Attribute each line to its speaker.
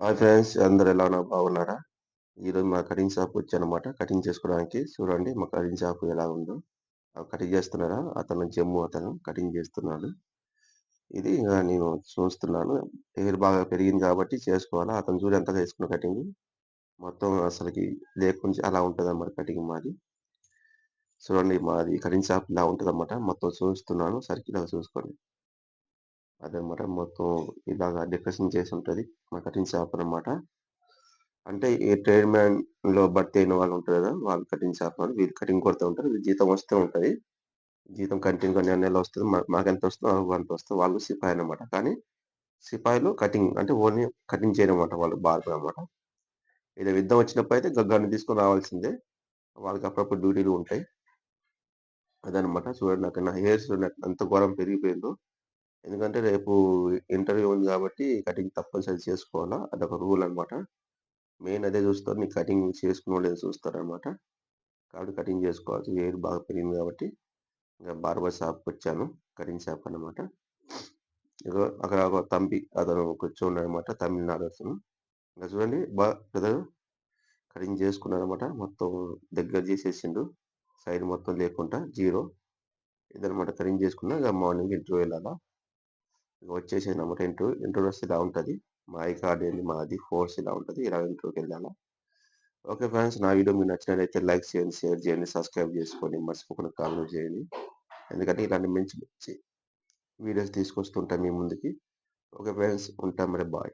Speaker 1: Hi friends అందరు ఎలా ఉన్నారు? బాగున్నారా? ఈరోజు మా కటింగ్ షాప్ వచ్చానమాట కటింగ్ చేసుకోవడానికి చూడండి మా కటింగ్ షాప్ ఎలా ఉందో. కటింగ్ చేస్తున్నారా? అతను జమ్ము అతను కటింగ్ చేస్తున్నాడు. ఇది ఇంకా నేను చూస్తున్నాను. హెయిర్ బాగా పెరిగింది కాబట్టి చేసుకోవాలా? అతను చూడు ఎంత చేసుకున్న కటింగ్. మొత్తం అసలుకి లేకుండా అలా ఉంటుంది అన్నమాట కటింగ్ మాది. చూడండి మాది కటింగ్ షాప్ ఇలా ఉంటుంది అన్నమాట మొత్తం చూస్తున్నాను సరికి ఇలా చూసుకోండి. అదనమాట మొత్తం ఇలాగా డెకరేషన్ చేసి ఉంటుంది. మా కటింగ్ షాప్ అన్నమాట. అంటే ఈ ట్రేడ్ మ్యాన్లో భర్తీ అయిన వాళ్ళు ఉంటారు కదా వాళ్ళు కటింగ్ షాప్ వాళ్ళు వీళ్ళు కటింగ్ కొడుతూ ఉంటారు. వీళ్ళు జీతం వస్తూ ఉంటుంది. జీతం కంటిన్యూగా నెల నెల వస్తుంది. మాకు ఎంత వస్తుందో వాళ్ళకి అంత వస్తుంది. వాళ్ళు సిపాయి అనమాట కానీ సిపాయిలు కటింగ్ అంటే ఓన్లీ కటింగ్ చేయడం అనమాట వాళ్ళు బార్బర్ అన్నమాట. ఇది యుద్ధం వచ్చినప్పుడు అయితే గగ్గాన్ని తీసుకొని రావాల్సిందే. వాళ్ళకి అప్పుడప్పుడు డ్యూటీలు ఉంటాయి. అదనమాట చూడండి నాకు నా హెయిర్స్ ఎంత ఘోరం పెరిగిపోయిందో. ఎందుకంటే రేపు ఇంటర్వ్యూ ఉంది కాబట్టి కటింగ్ తప్పనిసరి చేసుకోవాలా? అదొక రూల్ అనమాట మెయిన్ అదే చూస్తారు. నీ కటింగ్ చేసుకున్న లేదో చూస్తారనమాట కాబట్టి కటింగ్ చేసుకోవాలి హెయిర్ బాగా పెరిగింది కాబట్టి ఇంకా బార్బర్ షాప్కి వచ్చాను. కటింగ్ షాప్ అన్నమాట. అక్కడ ఒక తంపి అతను కూర్చోండి అనమాట తమిళనాడు అతను. ఇంకా చూడండి బాగా బ్రదర్ కటింగ్ చేసుకున్నాడు అనమాట మొత్తం దగ్గర చేసేసిండు. సైడ్ మొత్తం లేకుండా జీరో. ఇదనమాట కటింగ్ చేసుకున్నా. ఇక మార్నింగ్ ఇంటర్వ్యూ వెళ్ళాలా? వచ్చేసి వచ్చేసాను అనమాట ఇంటర్వ్యూ ఇంటర్వ్యూ వస్తే ఇలా ఉంటుంది. మా ఐ కార్డ్ ఏంటి మాది. ఫోర్స్ ఇలా ఉంటుంది. ఇలా ఇంటర్వ్యూకి వెళ్ళాలా? ఓకే ఫ్రెండ్స్ నా వీడియో మీకు నచ్చినట్లయితే లైక్ చేయండి షేర్ చేయండి సబ్స్క్రైబ్ చేసుకోండి. మర్చిపోకుండా కామెంట్ చేయండి. ఎందుకంటే ఇలాంటి మంచి మంచి వీడియోస్ తీసుకొస్తుంటాం మీ ముందుకి. ఓకే ఫ్రెండ్స్ ఉంటాం మరి బాయ్